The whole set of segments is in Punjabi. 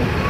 you.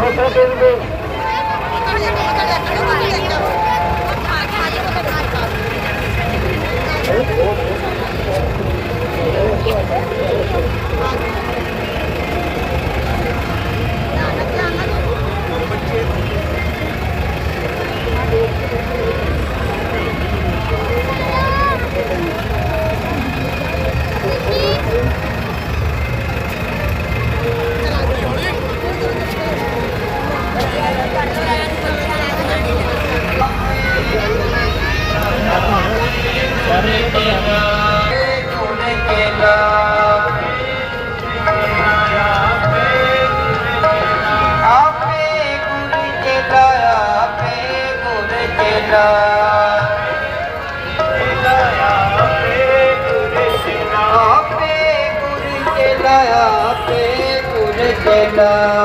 হতে দেখবে Yeah.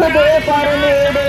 Kubo para ni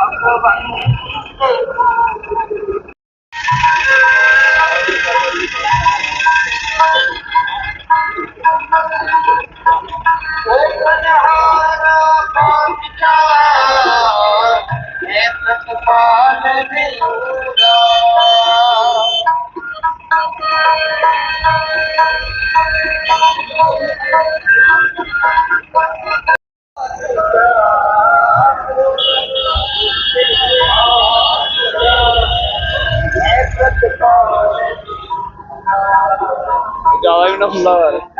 ਹੀ ਨਾ ਹੁੰਦਾ ਯਾਰ ਮੂਰਖ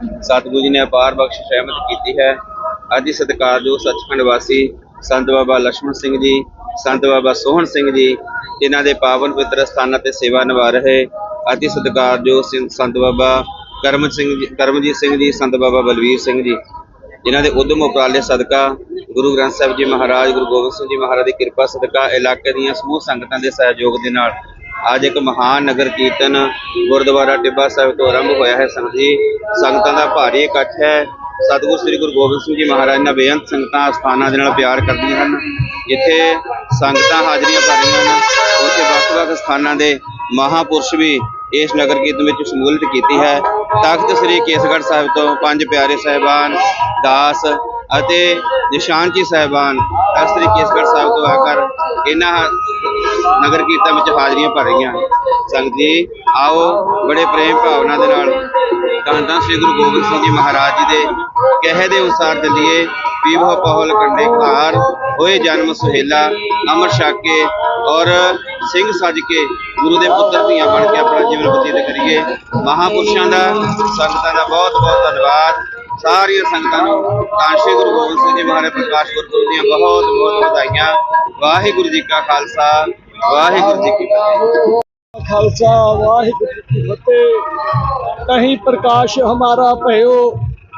ਸਤਿਗੁਰੂ ਜੀ ਨੇ ਅਪਾਰ ਬਖਸ਼ਿਸ਼ ਸਹਿਮਤ ਕੀਤੀ ਹੈ। ਅੱਜ ਹੀ ਸਤਿਕਾਰਯੋਗ ਸੱਚਖੰਡ ਵਾਸੀ ਸੰਤ ਬਾਬਾ ਲక్ష్మణ ਸਿੰਘ ਜੀ, ਸੰਤ ਬਾਬਾ ਸੋਹਣ ਸਿੰਘ ਜੀ ਇਹਨਾਂ ਦੇ ਪਾਵਨ ਪਵਿੱਤਰ ਸਥਾਨਾਂ ਤੇ ਸੇਵਾ ਨਿਭਾ ਰਹੇ ਅਤੀ ਸਤਿਕਾਰਯੋਗ ਸਿੰਘ ਸੰਤ ਬਾਬਾ ਕਰਮ ਸਿੰਘ ਜੀ, ਕਰਮਜੀਤ ਸਿੰਘ ਜੀ, ਸੰਤ ਬਾਬਾ ਬਲਵੀਰ ਸਿੰਘ ਜੀ, ਜਿਨ੍ਹਾਂ ਦੇ ਉਦਮ ਉਪਰਾਲੇ ਸਦਕਾ ਗੁਰੂ ਗ੍ਰੰਥ ਸਾਹਿਬ ਜੀ ਮਹਾਰਾਜ, ਗੁਰੂ ਗੋਬਿੰਦ ਸਿੰਘ ਜੀ ਮਹਾਰਾਜ ਦੀ ਕਿਰਪਾ ਸਦਕਾ ਇਲਾਕੇ ਦੀਆਂ ਸਮੂਹ ਸੰਗਤਾਂ ਦੇ ਸਹਿਯੋਗ ਦੇ ਨਾਲ ਅੱਜ ਇੱਕ ਮਹਾਨ ਨਗਰ ਕੀਰਤਨ ਗੁਰਦੁਆਰਾ ਟਿੱਬਾ ਸਾਹਿਬ ਤੋਂ ਆਰੰਭ ਹੋਇਆ ਹੈ ਸੰਗਤ ਜੀ। ਸੰਗਤਾਂ ਦਾ ਭਾਰੀ ਇਕੱਠ ਹੈ। ਸਤਿਗੁਰ ਸ੍ਰੀ ਗੁਰੂ ਗੋਬਿੰਦ ਸਿੰਘ ਜੀ ਮਹਾਰਾਜ ਨਾਲ ਬੇਅੰਤ ਸੰਗਤਾਂ ਸਥਾਨਾਂ ਦੇ ਨਾਲ ਪਿਆਰ ਕਰਦੀਆਂ ਹਨ। ਜਿੱਥੇ ਸੰਗਤਾਂ ਹਾਜ਼ਰੀਆਂ ਭਰ ਰਹੀਆਂ ਹਨ, ਉੱਥੇ ਵੱਖ-ਵੱਖ ਸਥਾਨਾਂ ਦੇ ਮਹਾਪੁਰਸ਼ ਵੀ ਇਸ ਨਗਰ ਕੀਰਤਨ ਵਿੱਚ ਸ਼ਮੂਲੀਅਤ ਕੀਤੀ ਹੈ। ਤਖਤ ਸ੍ਰੀ ਕੇਸਗੜ੍ਹ ਸਾਹਿਬ ਤੋਂ ਪੰਜ ਪਿਆਰੇ ਸਾਹਿਬਾਨ, ਦਾਸ ਅਤੇ ਨਿਸ਼ਾਨ ਜੀ ਸਾਹਿਬਾਨ ਸ੍ਰੀ ਕੇਸਗੜ੍ਹ ਸਾਹਿਬ ਤੋਂ ਆ ਕਰ ਇਹਨਾਂ ਨਗਰ ਕੀਰਤਨ ਵਿੱਚ ਹਾਜ਼ਰੀਆਂ ਭਰ ਰਹੀਆਂ। ਸੰਗਤ ਜੀ, ਆਓ ਬੜੇ ਪ੍ਰੇਮ ਭਾਵਨਾ ਦੇ ਨਾਲ ਧੰਨ ਧੰਨ ਸ੍ਰੀ ਗੁਰੂ ਗੋਬਿੰਦ ਸਿੰਘ ਜੀ ਮਹਾਰਾਜ ਜੀ ਦੇ ਕਹੇ ਦੇ ਅਨੁਸਾਰ ਚੱਲੀਏ। ਪੀਵੋ ਪਹਲ ਕੰਡੇ ਘਾਰ ਹੋਏ ਜਨਮ ਸੁਹੇਲਾ, ਅਮਰ ਛਕ ਕੇ ਔਰ ਸਿੰਘ ਸੱਜ ਕੇ ਗੁਰੂ ਦੇ ਪੁੱਤਰ ਧੀਆਂ ਬਣ ਕੇ ਆਪਣਾ ਜੀਵਨ ਬਤੀਤ ਕਰੀਏ। ਮਹਾਪੁਰਸ਼ਾਂ ਦਾ, ਸੰਗਤਾਂ ਦਾ ਬਹੁਤ ਬਹੁਤ ਧੰਨਵਾਦ। ਸਾਰੀਆਂ ਸੰਗਤਾਂ ਨੂੰ ਧੰਨ ਸ੍ਰੀ ਗੁਰੂ ਗੋਬਿੰਦ ਸਿੰਘ ਜੀ ਮਹਾਰਾਜ ਪ੍ਰਕਾਸ਼ ਗੁਰਪੁਰਬ ਦੀਆਂ ਬਹੁਤ ਬਹੁਤ ਵਧਾਈਆਂ। ਵਾਹਿਗੁਰੂ ਜੀ ਕਾ ਖਾਲਸਾ ਵਾਹਿਗੁਰੂ ਜੀ ਕੀ ਫਤਿਹ। ਖਾਲਸਾ, ਵਾਹਿਗੁਰੂ ਜੀ ਕੀ ਫਤਿਹ। ਕਹੀਂ ਪ੍ਰਕਾਸ਼ ਹਮਾਰਾ ਭਇਓ,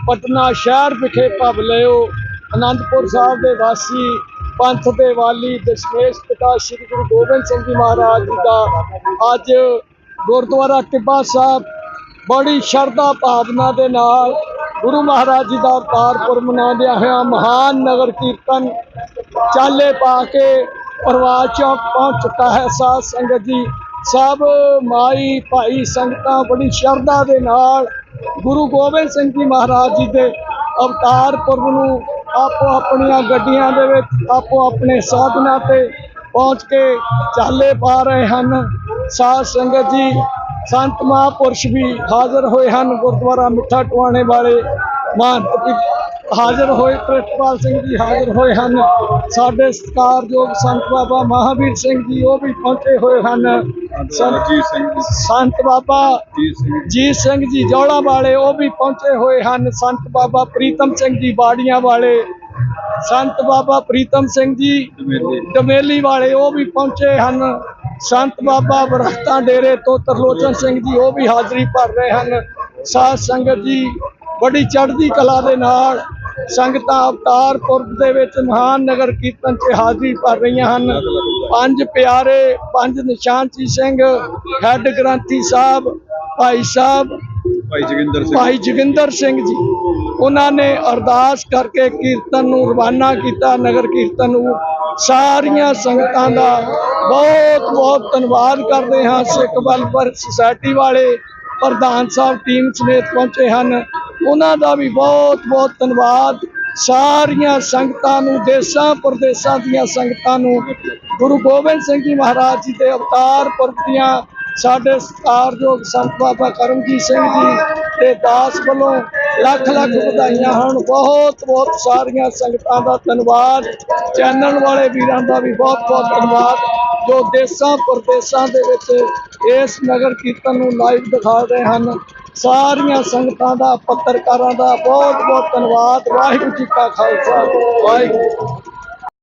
ਪਟਨਾ ਸ਼ਹਿਰ ਵਿਖੇ ਭਵ ਲਿਓ ਅਨੰਦਪੁਰ ਸਾਹਿਬ ਦੇ ਵਾਸੀ, ਪੰਥ ਦੇ ਵਾਲੀ, ਦਸ਼ਮੇਸ਼ ਪਿਤਾ ਸ੍ਰੀ ਗੁਰੂ ਗੋਬਿੰਦ ਸਿੰਘ ਜੀ ਮਹਾਰਾਜ ਜੀ ਦਾ ਅੱਜ ਗੁਰਦੁਆਰਾ ਟਿੱਬਾ ਸਾਹਿਬ ਬੜੀ ਸ਼ਰਧਾ ਭਾਵਨਾ ਦੇ ਨਾਲ ਗੁਰੂ ਮਹਾਰਾਜ ਜੀ ਦਾ ਅਵਤਾਰ ਪੁਰਬ ਮਨਾਉਂਦਿਆਂ ਹੋਇਆ ਮਹਾਨ ਨਗਰ ਕੀਰਤਨ ਚਾਲੇ ਪਾ ਕੇ ਪ੍ਰਵਾਹ ਚੌਕ ਪਹੁੰਚ ਚੁੱਕਾ ਹੈ ਸਾਧ ਸੰਗਤ ਜੀ। ਸਭ ਮਾਈ ਭਾਈ ਸੰਗਤਾਂ ਬੜੀ ਸ਼ਰਧਾ ਦੇ ਨਾਲ ਗੁਰੂ ਗੋਬਿੰਦ ਸਿੰਘ ਜੀ ਮਹਾਰਾਜ ਜੀ ਦੇ ਅਵਤਾਰ ਪੁਰਬ ਨੂੰ ਆਪੋ ਆਪਣੀਆਂ ਗੱਡੀਆਂ ਦੇ ਵਿੱਚ, ਆਪੋ ਆਪਣੇ ਸਾਧਨਾਂ ਤੇ ਪਹੁੰਚ ਕੇ ਚਾਲੇ ਪਾ ਰਹੇ ਹਨ। ਸਾਧ ਸੰਗਤ ਜੀ, ਸੰਤ ਮਹਾਂਪੁਰਸ਼ ਵੀ ਹਾਜ਼ਰ ਹੋਏ ਹਨ ਗੁਰਦੁਆਰਾ ਮਿੱਠਾ ਟਵਾਣੇ ਵਾਲੇ ਮਹਾਨ ਹਾਜ਼ਰ ਹੋਏ ਪ੍ਰਿਤਪਾਲ ਸਿੰਘ ਜੀ ਹਾਜ਼ਰ ਹੋਏ ਹਨ। ਸਾਡੇ ਸਤਿਕਾਰਯੋਗ ਸੰਤ ਬਾਬਾ ਮਹਾਵੀਰ ਸਿੰਘ ਜੀ ਉਹ ਵੀ ਪਹੁੰਚੇ ਹੋਏ ਹਨ। ਸੰਤ ਜੀ ਸਿੰਘ ਸੰਤ ਬਾਬਾ ਜੀ। ਸਿੰਘ ਜੀ ਜੌਲਾ ਵਾਲੇ ਉਹ ਵੀ ਪਹੁੰਚੇ ਹੋਏ ਹਨ। ਸੰਤ ਬਾਬਾ ਪ੍ਰੀਤਮ ਸਿੰਘ ਜੀ ਬਾੜੀਆਂ ਵਾਲੇ। ਸੰਤ ਬਾਬਾ ਪ੍ਰੀਤਮ ਸਿੰਘ ਜੀ ਡਮੇਲੀ ਵਾਲੇ ਉਹ ਵੀ ਪਹੁੰਚੇ ਹਨ। ਸੰਤ ਬਾਬਾ ਬਰਹਤਾਂ ਡੇਰੇ ਤੋਂ ਤਰਲੋਚਨ ਸਿੰਘ ਜੀ ਉਹ ਵੀ ਹਾਜ਼ਰੀ ਭਰ ਰਹੇ ਹਨ। ਸਾਧ ਸੰਗਤ ਜੀ ਬੜੀ ਚੜ੍ਹਦੀ ਕਲਾ ਦੇ ਨਾਲ ਸੰਗਤਾਂ ਅਵਤਾਰ ਪੁਰਬ ਦੇ ਵਿੱਚ ਮਹਾਨ ਨਗਰ ਕੀਰਤਨ 'ਚ ਹਾਜ਼ਰੀ ਭਰ ਰਹੀਆਂ ਹਨ। ਪੰਜ ਪਿਆਰੇ ਪੰਜ ਨਿਸ਼ਾਨਚੀ ਸਿੰਘ ਹੈੱਡ ਗ੍ਰੰਥੀ ਸਾਹਿਬ ਭਾਈ ਸਾਹਿਬ ਭਾਈ ਜਗਿੰਦਰ ਭਾਈ ਜੋਗਿੰਦਰ ਸਿੰਘ ਜੀ। ਉਹਨਾਂ ਨੇ ਅਰਦਾਸ ਕਰਕੇ ਕੀਰਤਨ ਨੂੰ ਰਵਾਨਾ ਕੀਤਾ ਨਗਰ ਕੀਰਤਨ ਨੂੰ। ਸਾਰੀਆਂ ਸੰਗਤਾਂ ਦਾ ਬਹੁਤ ਬਹੁਤ ਧੰਨਵਾਦ ਕਰਦੇ ਹਾਂ। ਸਿੱਖ ਵੈਲਫੇਅਰ ਸੁਸਾਇਟੀ ਵਾਲੇ ਪ੍ਰਧਾਨ ਸਾਹਿਬ ਟੀਮ ਸਮੇਤ ਪਹੁੰਚੇ ਹਨ। ਉਹਨਾਂ ਦਾ ਵੀ ਬਹੁਤ ਬਹੁਤ ਧੰਨਵਾਦ। ਸਾਰੀਆਂ ਸੰਗਤਾਂ ਨੂੰ, ਦੇਸ਼ਾਂ, ਪ੍ਰਦੇਸ਼ਾਂ ਦੀਆਂ ਸੰਗਤਾਂ ਨੂੰ ਗੁਰੂ ਗੋਬਿੰਦ ਸਿੰਘ ਜੀ ਮਹਾਰਾਜ ਜੀ ਦੇ ਅਵਤਾਰ ਪੁਰਬ ਦੀਆਂ ਸਾਡੇ ਸਤਿਕਾਰਯੋਗ ਸੰਤ ਬਾਬਾ ਕਰਮਜੀਤ ਸਿੰਘ ਜੀ ਤੇ ਦਾਸ ਵੱਲੋਂ ਲੱਖ ਲੱਖ ਵਧਾਈਆਂ ਹਨ ਬਹੁਤ ਬਹੁਤ ਸਾਰੀਆਂ ਸੰਗਤਾਂ ਦਾ ਧੰਨਵਾਦ। ਚੈਨਲ ਵਾਲੇ ਵੀਰਾਂ ਦਾ ਵੀ ਬਹੁਤ ਬਹੁਤ ਧੰਨਵਾਦ। ਜੋ ਦੇਸ਼ਾਂ, ਪ੍ਰਦੇਸ਼ਾਂ ਦੇ ਵਿੱਚ ਇਸ ਨਗਰ ਕੀਰਤਨ ਨੂੰ ਲਾਈਵ ਦਿਖਾ ਰਹੇ ਹਨ ਸਾਰੀਆਂ ਸੰਗਤਾਂ ਦਾ ਪੱਤਰਕਾਰਾਂ ਦਾ ਬਹੁਤ ਬਹੁਤ ਧੰਨਵਾਦ। ਵਾਹਿਗੁਰੂ ਜੀ ਕਾ ਖਾਲਸਾ ਵਾਹਿਗੁਰੂ